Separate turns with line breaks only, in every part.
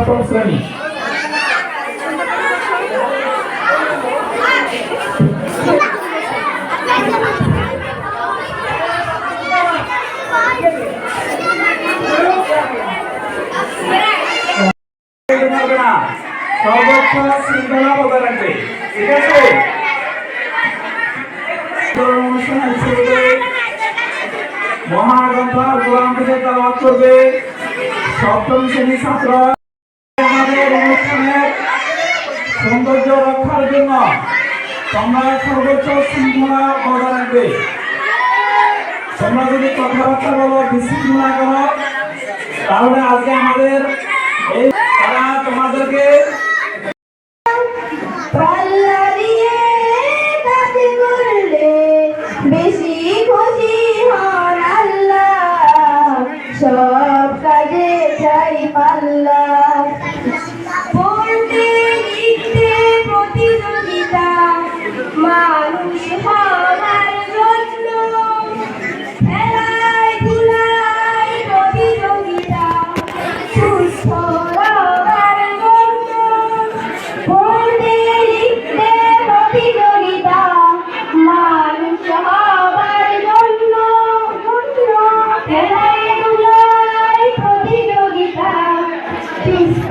সপ্তম শ্রেণি। সর্বোচ্চ শৃঙ্খলা বজায় রাখবে ঠিক আছে মহাগ্রন্থ কোরআন থেকে তালাওয়াত করবে সপ্তম শ্রেণির ছাত্র। আমাদের অনুষ্ঠানের সৌন্দর্য রক্ষার জন্য তোমরা সর্বোচ্চ শৃঙ্খলা বজায় রাখবে। তোমরা যদি কথাবার্তা বলো বিশৃঙ্খলা করো, তাহলে আজকে আমাদের
মানুষ হওয়ার জন্য খেলায় ধুলায় প্রতিযোগিতা সুস্থ হওয়ার জন্য পড়তে লিখতে প্রতিযোগিতা মানুষ হওয়ার জন্য খেলায় ধুলায় প্রতিযোগিতা সুস্থ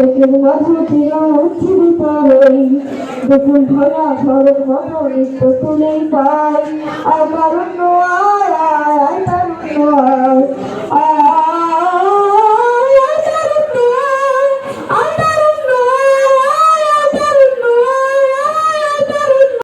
দুঃখ শোকের মাঝে উজ্জীবিত হই দেখুন ভরা ঝড়ের মতো নিত্য তুলেই পাই। আর কারণ আর আর